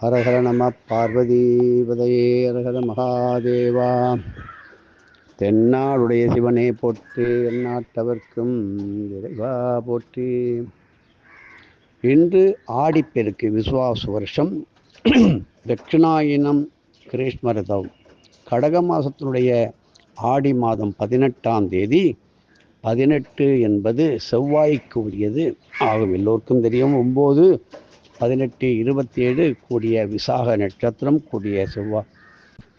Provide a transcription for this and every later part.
ஹரஹர நம பார்வதீபதையே ஹரஹர மகாதேவா தென்னாடுடைய சிவனே போற்றி எந்நாட்டவர்க்கும் இறைவா போற்றி. இன்று ஆடிப்பெருக்கு விசுவாச வருஷம். தட்சிணாயினம் கிரீஷ்மரதம். கடக மாதத்தினுடைய ஆடி மாதம் பதினெட்டாம் தேதி பதினெட்டு என்பது செவ்வாய்க்கு உரியது. ஆகும் எல்லோருக்கும் தெரியும். ஒம்பது பதினெட்டு இருபத்தி ஏழு கூடிய விசாக நட்சத்திரம் கூடிய செவ்வாய்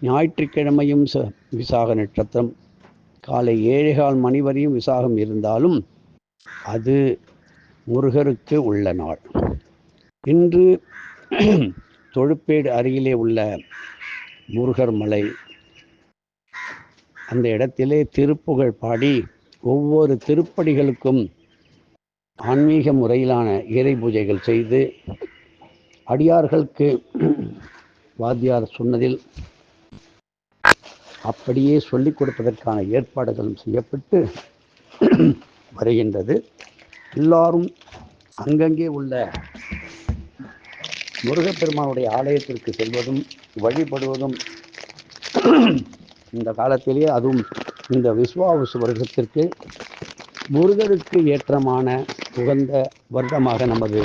ஞாயிற்றுக்கிழமையும் ச விசாக நட்சத்திரம். காலை ஏழேகால் மணி வரையும் விசாகம் இருந்தாலும் அது முருகருக்கு உள்ள நாள். இன்று தொழுப்பேடு அருகிலே உள்ள முருகர் மலை. அந்த இடத்திலே திருப்புகழ் பாடி ஒவ்வொரு திருப்படிகளுக்கும் ஆன்மீக முறையிலான இறை பூஜைகள் செய்து அடியார்களுக்கு வாத்தியார் சொன்னதில் அப்படியே சொல்லிக் கொடுப்பதற்கான ஏற்பாடுகளும் செய்யப்பட்டு வருகின்றது. எல்லாரும் அங்கங்கே உள்ள முருகப்பெருமானுடைய ஆலயத்திற்கு செல்வதும் வழிபடுவதும் இந்த காலத்திலேயே அதுவும் இந்த விஸ்வாவசு வருடத்திற்கு முருகருக்கு ஏற்றமான உகந்த வருடமாக நமது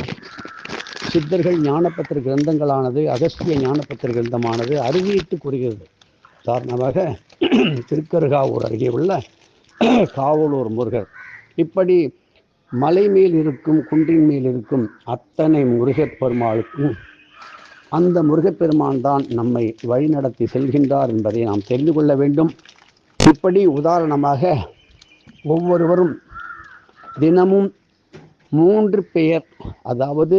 சித்தர்கள் ஞானப்பத்திர கிரந்தங்களானது அகஸ்திய ஞானப்பத்திர கிரந்தமானது அறுதியிட்டு கூறுகிறது உதாரணமாக திருக்கருகாவூர் அருகே உள்ள காவலூர் முருகர். இப்படி மலை மேல் இருக்கும் குன்றின் மேல் இருக்கும் அத்தனை முருகப் பெருமாளுக்கும் அந்த முருகப்பெருமான் தான் நம்மை வழிநடத்தி செல்கின்றார் என்பதை நாம் தெரிந்து கொள்ள வேண்டும். இப்படி உதாரணமாக ஒவ்வொருவரும் தினமும் மூன்று பெயர் அதாவது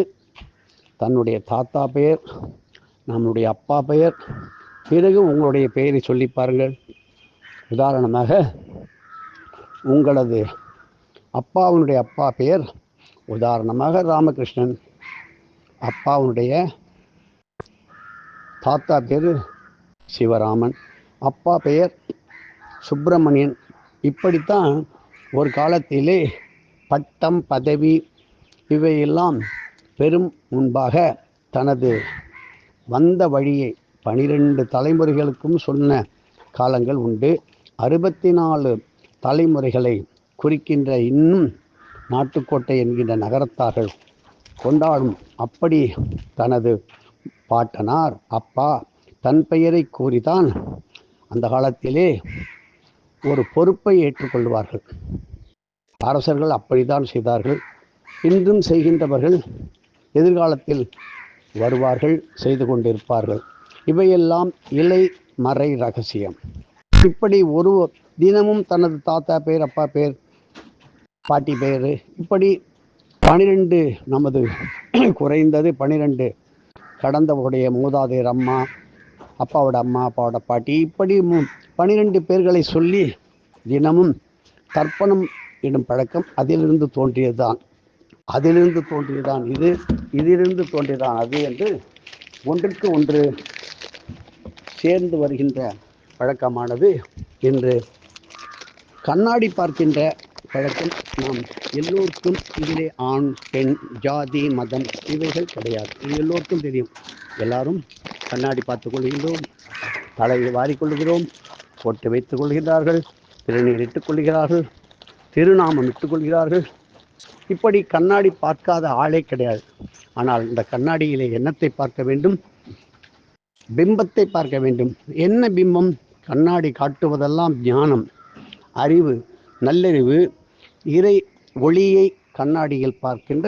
தன்னுடைய தாத்தா பெயர் நம்முடைய அப்பா பெயர் பிறகு உங்களுடைய பெயரை சொல்லி பாருங்கள். உதாரணமாக உங்களது அப்பாவுனுடைய அப்பா பெயர் உதாரணமாக ராமகிருஷ்ணன். அப்பாவுடைய தாத்தா பேர் சிவராமன். அப்பா பெயர் சுப்பிரமணியன். இப்படித்தான் ஒரு காலத்திலே பட்டம் பதவி இவையெல்லாம் பெரும் முன்பாக தனது வந்த வழியை பனிரெண்டு தலைமுறைகளுக்கும் சொன்ன காலங்கள் உண்டு. அறுபத்தி நாலு தலைமுறைகளை குறிக்கின்ற இன்னும் நாட்டுக்கோட்டை என்கின்ற நகரத்தார்கள் கொண்டாடும் அப்படி தனது பாட்டனார் அப்பா தன் பெயரை கூறிதான் அந்த காலத்திலே ஒரு பொறுப்பை ஏற்றுக்கொள்வார்கள். அரசர்கள் அப்படித்தான் செய்தார்கள். இன்றும் செய்கின்றவர்கள் எதிர்காலத்தில் வருவார்கள் செய்து கொண்டிருப்பார்கள். இவையெல்லாம் இலை மறை ரகசியம். இப்படி ஒரு தினமும் தனது தாத்தா பேர் அப்பா பேர் பாட்டி பேர் இப்படி பனிரெண்டு நமது குறைந்தது பனிரெண்டு கடந்தவுடைய மூதாதையர் அம்மா அப்பாவோட அம்மா அப்பாவோட பாட்டி இப்படி பனிரெண்டு பேர்களை சொல்லி தினமும் தர்ப்பணம் இடும் பழக்கம் அதிலிருந்து தோன்றியதுதான். அதிலிருந்து தோன்றியதான் இது இதிலிருந்து தோன்றியதான் அது என்று ஒன்றுக்கு ஒன்று சேர்ந்து வருகின்ற பழக்கமானது. இன்று கண்ணாடி பார்க்கின்ற பழக்கம் நாம் எல்லோருக்கும் இதிலே ஆண் பெண் ஜாதி மதம் இவைகள் கிடையாது. இது எல்லோருக்கும் தெரியும். எல்லாரும் கண்ணாடி பார்த்து கொள்கின்றோம் தலையை வாரிக்கொள்கிறோம் பொட்டு வைத்துக் கொள்கிறார்கள் திருநீர் இட்டுக் கொள்கிறார்கள் திருநாமம் இட்டுக் கொள்கிறார்கள். இப்படி கண்ணாடி பார்க்காத ஆளே கிடையாது. ஆனால் இந்த கண்ணாடியிலே எண்ணத்தை பார்க்க வேண்டும்? பிம்பத்தை பார்க்க வேண்டும். என்ன பிம்பம்? கண்ணாடி காட்டுவதெல்லாம் ஞானம் அறிவு நல்லறிவு. இறை ஒளியை கண்ணாடியில் பார்க்கின்ற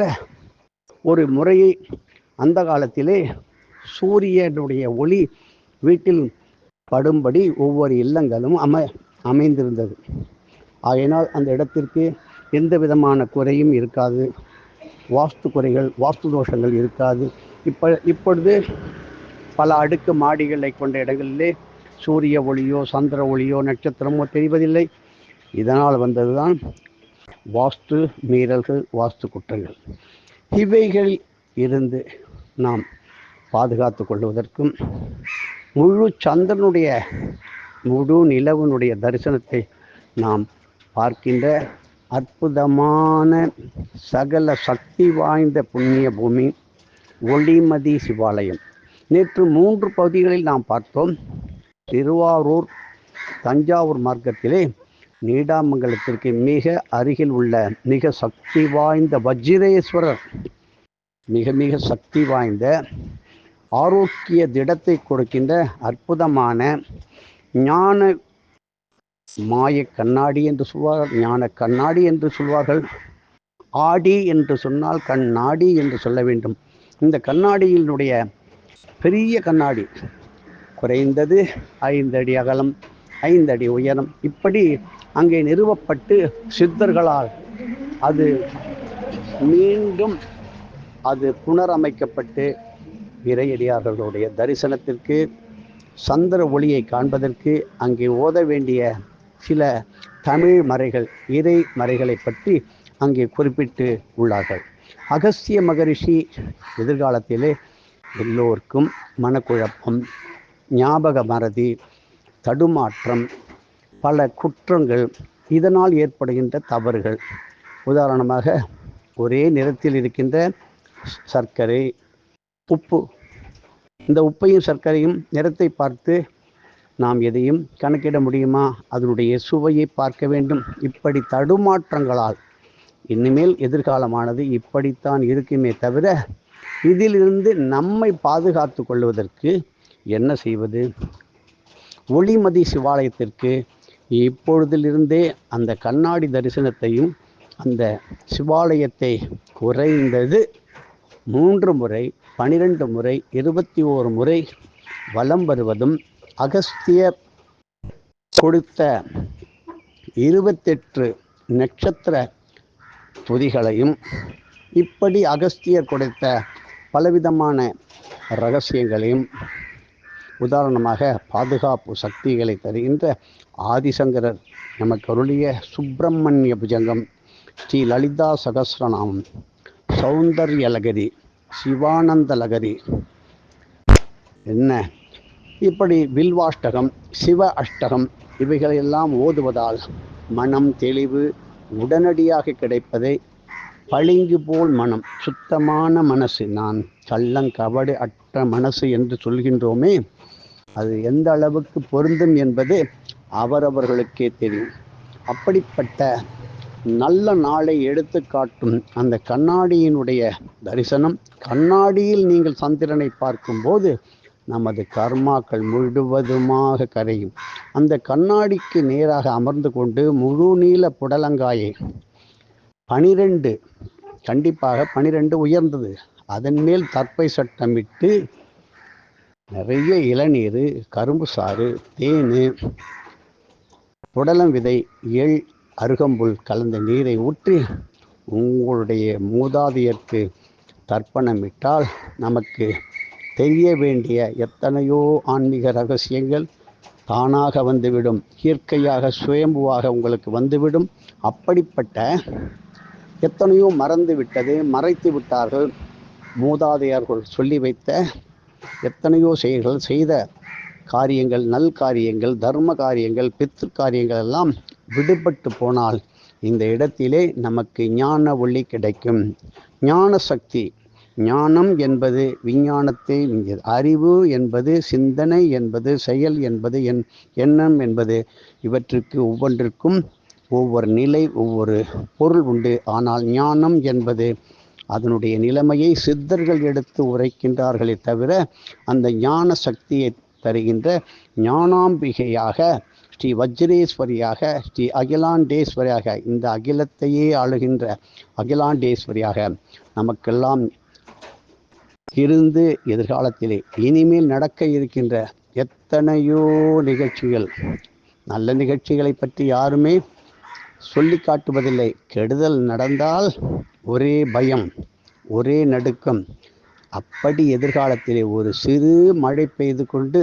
ஒரு முறையை அந்த காலத்திலே சூரியனுடைய ஒளி வீட்டில் படும்படி ஒவ்வொரு இல்லங்களும் அமை அமைந்திருந்தது. ஆகையினால் அந்த இடத்திற்கு எந்த விதமான குறையும் இருக்காது. வாஸ்து குறைகள் வாஸ்து தோஷங்கள் இருக்காது. இப்போ இப்பொழுது பல அடுக்கு மாடிகளை கொண்ட இடங்களிலே சூரிய ஒளியோ சந்திர ஒளியோ நட்சத்திரமோ தெரிவதில்லை. இதனால் வந்ததுதான் வாஸ்து மீறல்கள் வாஸ்து குற்றங்கள். இவைகள் இருந்து நாம் பாதுகாத்து கொள்வதற்கும் முழு சந்திரனுடைய முழு நிலவனுடைய தரிசனத்தை நாம் பார்க்கின்ற அற்புதமான சகல சக்தி வாய்ந்த புண்ணிய பூமி ஒளிமதி சிவாலயம். நேற்று மூன்று பகுதிகளில் நாம் பார்த்தோம். திருவாரூர் தஞ்சாவூர் மார்க்கத்திலே நீடாமங்கலத்திற்கு மிக அருகில் உள்ள மிக சக்தி வாய்ந்த வஜ்ரேஸ்வரர் மிக மிக சக்தி வாய்ந்த ஆரோக்கிய திடத்தை கொடுக்கின்ற அற்புதமான ஞான மாய கண்ணாடி என்று சொல்வார்கள் ஞான கண்ணாடி என்று சொல்வார்கள். ஆடி என்று சொன்னால் கண்ணாடி என்று சொல்ல வேண்டும். இந்த கண்ணாடியினுடைய பெரிய கண்ணாடி குறைந்தது ஐந்து அடி அகலம் ஐந்து அடி உயரம். இப்படி அங்கே நிறுவப்பட்டு சித்தர்களால் அது மீண்டும் அது புனரமைக்கப்பட்டு இறையடியார்களுடைய தரிசனத்திற்கு சந்திர ஒளியை காண்பதற்கு அங்கே ஓத வேண்டிய சில தமிழ் மறைகள் இறை மறைகளை பற்றி அங்கே குறிப்பிட்டு உள்ளார்கள். அகஸ்திய மகரிஷி எதிர்காலத்திலே எல்லோருக்கும் மனக்குழப்பம் ஞாபக மறதி தடுமாற்றம் பல குற்றங்கள் இதனால் ஏற்படுகின்ற தவறுகள். உதாரணமாக ஒரே நிறத்தில் இருக்கின்ற சர்க்கரை உப்பு. இந்த உப்பையும் சர்க்கரையும் நிறத்தை பார்த்து நாம் எதையும் கணக்கிட முடியுமா? அதனுடைய சுவையை பார்க்க வேண்டும். இப்படி தடுமாற்றங்களால் இனிமேல் எதிர்காலமானது இப்படித்தான் இருக்குமே தவிர இதிலிருந்து நம்மை பாதுகாத்து கொள்வதற்கு என்ன செய்வது? ஒளிமதி சிவாலயத்திற்கு இப்பொழுதிலிருந்தே அந்த கண்ணாடி தரிசனத்தையும் அந்த சிவாலயத்தை குறைந்தது மூன்று முறை பனிரெண்டு முறை இருபத்தி ஓரு முறை வலம் வருவதும் அகஸ்தியர் கொடுத்த இருபத்தெட்டு நட்சத்திர துதிகளையும் இப்படி அகஸ்தியர் கொடுத்த பலவிதமான ரகசியங்களையும் உதாரணமாக பாதுகாப்பு சக்திகளை தருகின்ற ஆதிசங்கரர் நமக்கு அருளிய சுப்பிரமணிய புஜங்கம் ஸ்ரீ லலிதா சகசிரநாமம் சௌந்தர்ய லகரி சிவானந்த லகரி. என்ன? இப்படி வில்வாஷ்டகம் சிவ அஷ்டகம் இவைகளையெல்லாம் ஓதுவதால் மனம் தெளிவு உடனடியாக கிடைப்பதை பளிங்கு போல் மனம் சுத்தமான மனசு நான் கள்ளங்கபடு அற்ற மனசு என்று சொல்கின்றோமே அது எந்த அளவுக்கு பொருந்தும் என்பது அவரவர்களுக்கே தெரியும். அப்படிப்பட்ட நல்ல நாளை எடுத்து காட்டும் அந்த கண்ணாடியினுடைய தரிசனம் கண்ணாடியில் நீங்கள் சந்திரனை பார்க்கும்போது நமது கர்மாக்கள் முழுவதுமாக கரையும். அந்த கண்ணாடிக்கு நேராக அமர்ந்து கொண்டு முழு நீள புடலங்காயை பனிரெண்டு கண்டிப்பாக பனிரெண்டு உயர்ந்தது. அதன் மேல் தற்பை சட்டமிட்டு நிறைய இளநீர் கரும்பு சாறு தேன் புடலம் விதை எள் அருகம்புல் கலந்த நீரை ஊற்றி உங்களுடைய மூதாதையருக்கு தர்ப்பணமிட்டால் நமக்கு தெரிய வேண்டிய எத்தனையோ ஆன்மீக ரகசியங்கள் தானாக வந்துவிடும். இயற்கையாக சுயம்புவாக உங்களுக்கு வந்துவிடும். அப்படிப்பட்ட எத்தனையோ மறந்து விட்டது மறைத்து விட்டார்கள் மூதாதையர்கள் சொல்லி வைத்த எத்தனையோ செயல்கள் செய்த காரியங்கள் நல் காரியங்கள் தர்ம காரியங்கள் பித்ரு காரியங்கள் எல்லாம் விடுபட்டு போனால் இந்த இடத்திலே நமக்கு ஞான ஒளி கிடைக்கும். ஞான சக்தி ஞானம் என்பது விஞ்ஞானத்தை மிஞ்சது அறிவு என்பது சிந்தனை என்பது செயல் என்பது என் எண்ணம் என்பது இவற்றுக்கு ஒவ்வொன்றிற்கும் ஒவ்வொரு நிலை ஒவ்வொரு பொருள் உண்டு. ஆனால் ஞானம் என்பது அதனுடைய நிலைமையை சித்தர்கள் எடுத்து உரைக்கின்றார்களே தவிர அந்த ஞான சக்தியை தருகின்ற ஞானாம்பிகையாக ஸ்ரீ வஜ்ரேஸ்வரியாக ஸ்ரீ அகிலாண்டேஸ்வரியாக இந்த அகிலத்தையே ஆளுகின்ற அகிலாண்டேஸ்வரியாக நமக்கெல்லாம் இருந்து எதிர்காலத்திலே இனிமேல் நடக்க இருக்கின்ற எத்தனையோ நிகழ்ச்சிகள் நல்ல நிகழ்ச்சிகளை பற்றி யாருமே சொல்லி காட்டுவதில்லை. கெடுதல் நடந்தால் ஒரே பயம் ஒரே நடுக்கம். அப்படி எதிர்காலத்திலே ஒரு சிறு மழை பெய்து கொண்டு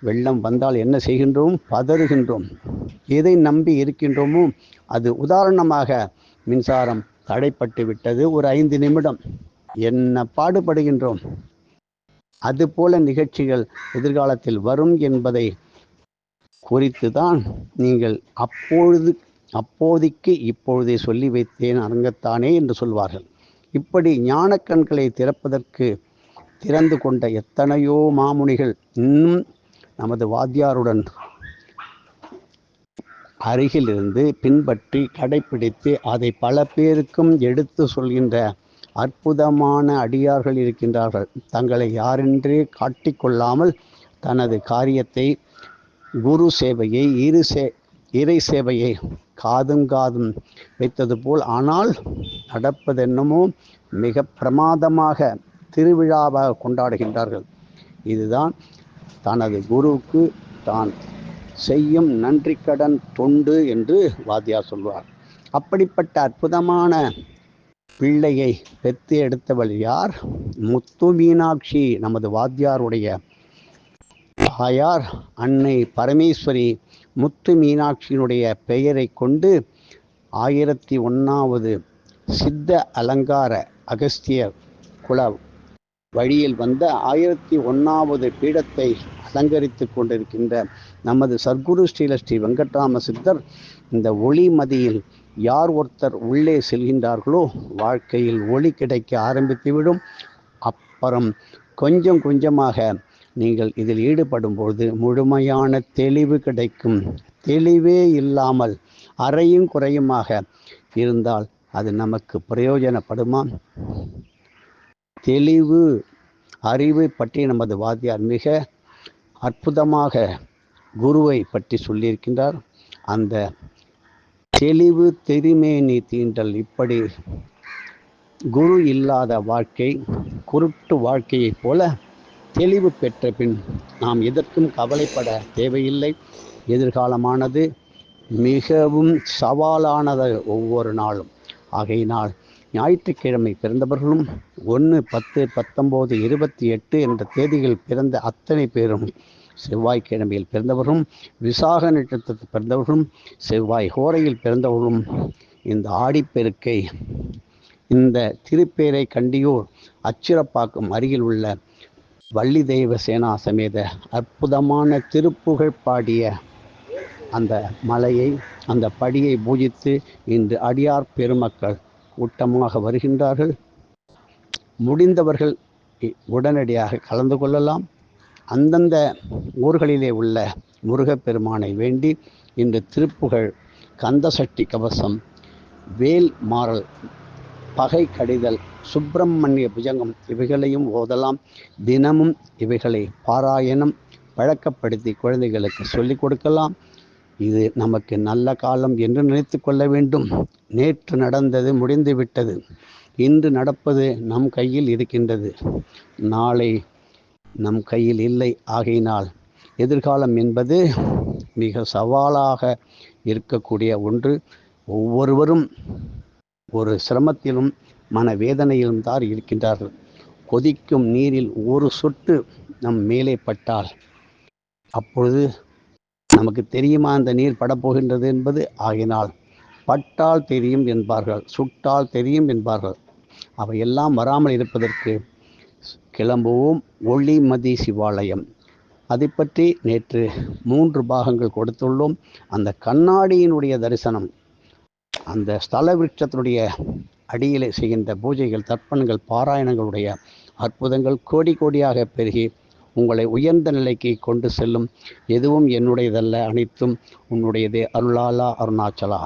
வெள்ளம் வந்தால் என்ன செய்கின்றோம்? பதறுகின்றோம். எதை நம்பி இருக்கின்றோமோ அது உதாரணமாக மின்சாரம் தடைப்பட்டு விட்டது ஒரு ஐந்து நிமிடம். என்ன பாடுபடுகின்றோம்? அதுபோல நிகழ்ச்சிகள் எதிர்காலத்தில் வரும் என்பதை குறித்து தான் நீங்கள் அப்பொழுது அப்போதைக்கு இப்பொழுதே சொல்லி வைத்தேன் அரங்கத்தானே என்று சொல்வார்கள். இப்படி ஞானக்கண்களை திறப்பதற்கு திறந்து கொண்ட எத்தனையோ மாமுனிகள் இன்னும் நமது வாத்தியாருடன் அருகிலிருந்து பின்பற்றி கடைப்பிடித்து அதை பல பேருக்கும் எடுத்து சொல்கின்ற அற்புதமான அடியார்கள் இருக்கின்றார்கள். தங்களை யாரென்றே காட்டிக்கொள்ளாமல் தனது காரியத்தை குரு சேவையை இரு சே இறை சேவையை காதும் காதும் வைத்தது போல் ஆனால் நடப்பதென்னமோ மிக பிரமாதமாக திருவிழாவாக கொண்டாடுகின்றார்கள். இதுதான் தனது குருவுக்கு தான் செய்யும் நன்றி கடன் தொண்டு என்று வாத்தியார் சொல்வார். அப்படிப்பட்ட அற்புதமான பிள்ளையை பெற்று எடுத்தவள் யார்? முத்து மீனாட்சி நமது வாத்தியாருடைய தாயார் அன்னை பரமேஸ்வரி முத்து மீனாட்சியினுடைய பெயரை கொண்டு ஆயிரத்தி ஒன்றாவது சித்த அலங்கார அகஸ்தியர் குல வழியில் வந்த ஆயிரத்தி ஒன்றாவது பீடத்தை அலங்கரித்து கொண்டிருக்கின்ற நமது சர்க்குரு ஸ்ரீல ஸ்ரீ வெங்கட்ராம சித்தர் இந்த ஒளி மதியில் யார் ஒருத்தர் உள்ளே செல்கின்றார்களோ வாழ்க்கையில் ஒளி கிடைக்க ஆரம்பித்துவிடும். அப்புறம் கொஞ்சம் கொஞ்சமாக நீங்கள் இதில் ஈடுபடும் பொழுது முழுமையான தெளிவு கிடைக்கும். தெளிவே இல்லாமல் அறையும் குறையுமாக இருந்தால் அது நமக்கு பிரயோஜனப்படுமா? தெளிவு அறிவை பற்றி நமது வாத்தியார் மிக அற்புதமாக குருவை பற்றி சொல்லியிருக்கின்றார். அந்த தெளிவு தெரிமேனி தீண்டல். இப்படி குரு இல்லாத வாழ்க்கை குருட்டு வாழ்க்கையைப் போல தெளிவு பெற்ற பின் நாம் எதற்கும் கவலைப்பட தேவையில்லை. எதிர்காலமானது மிகவும் சவாலானது ஒவ்வொரு நாளும். ஆகையினால் ஞாயிற்றுக்கிழமை பிறந்தவர்களும் ஒன்று பத்து பத்தொம்போது இருபத்தி எட்டு என்ற தேதிகள் பிறந்த அத்தனை பேரும் செவ்வாய்க்கிழமையில் பிறந்தவர்களும் விசாக நட்சத்திரத்தில் பிறந்தவர்களும் செவ்வாய் ஹோரையில் பிறந்தவர்களும் இந்த ஆடிப்பெருக்கை இந்த திருப்பேரை கண்டியூர் அச்சிறப்பாக்கும் அருகில் உள்ள வள்ளி தெய்வ சேனா சமேத அற்புதமான திருப்புகழ் பாடிய அந்த மலையை அந்த படியை பூஜித்து இன்று அடியார் பெருமக்கள் கூட்டமாக வருகின்றார்கள். முடிந்தவர்கள் உடனடியாக கலந்து கொள்ளலாம். அந்தந்த ஊர்களிலே உள்ள முருகப்பெருமானை வேண்டி இன்று திருப்புகழ் கந்தசட்டி கவசம் வேல் மாறல் பகை கடிதல் சுப்பிரமணிய புஜங்கம் இவைகளையும் ஓதலாம். தினமும் இவைகளை பாராயணம் பழக்கப்படுத்தி குழந்தைகளுக்கு சொல்லிக் கொடுக்கலாம். இது நமக்கு நல்ல காலம் என்று நினைத்து கொள்ள வேண்டும். நேற்று நடந்தது முடிந்துவிட்டது இன்று நடப்பது நம் கையில் இருக்கின்றது. நாளை நம் கையில் இல்லை. ஆகையினால் எதிர்காலம் என்பது மிக சவாலாக இருக்கக்கூடிய ஒன்று. ஒவ்வொருவரும் ஒரு சிரமத்திலும் மனவேதனையிலும் தான் இருக்கின்றார்கள். கொதிக்கும் நீரில் ஒரு சொட்டு நம் மேலே பட்டால் அப்பொழுது நமக்கு தெரியுமா அந்த நீர் படப்போகின்றது என்பது? ஆகினால் பட்டால் தெரியும் என்பார்கள் சுட்டால் தெரியும் என்பார்கள். அவையெல்லாம் வராமல் இருப்பதற்கு கிளம்புவோம் ஒளிமதி சிவாலயம் அதை பற்றி நேற்று மூன்று பாகங்கள் கொடுத்துள்ளோம். அந்த கண்ணாடியினுடைய தரிசனம் அந்த ஸ்தல விருட்சத்தினுடைய அடியிலே செய்கின்ற பூஜைகள் தர்ப்பணங்கள் பாராயணங்களுடைய அற்புதங்கள் கோடி கோடியாக பெருகி உங்களை உயர்ந்த நிலைக்கு கொண்டு செல்லும். எதுவும் என்னுடையதல்ல அனைத்தும் உன்னுடையதே. அருளாலா அருணாச்சலா.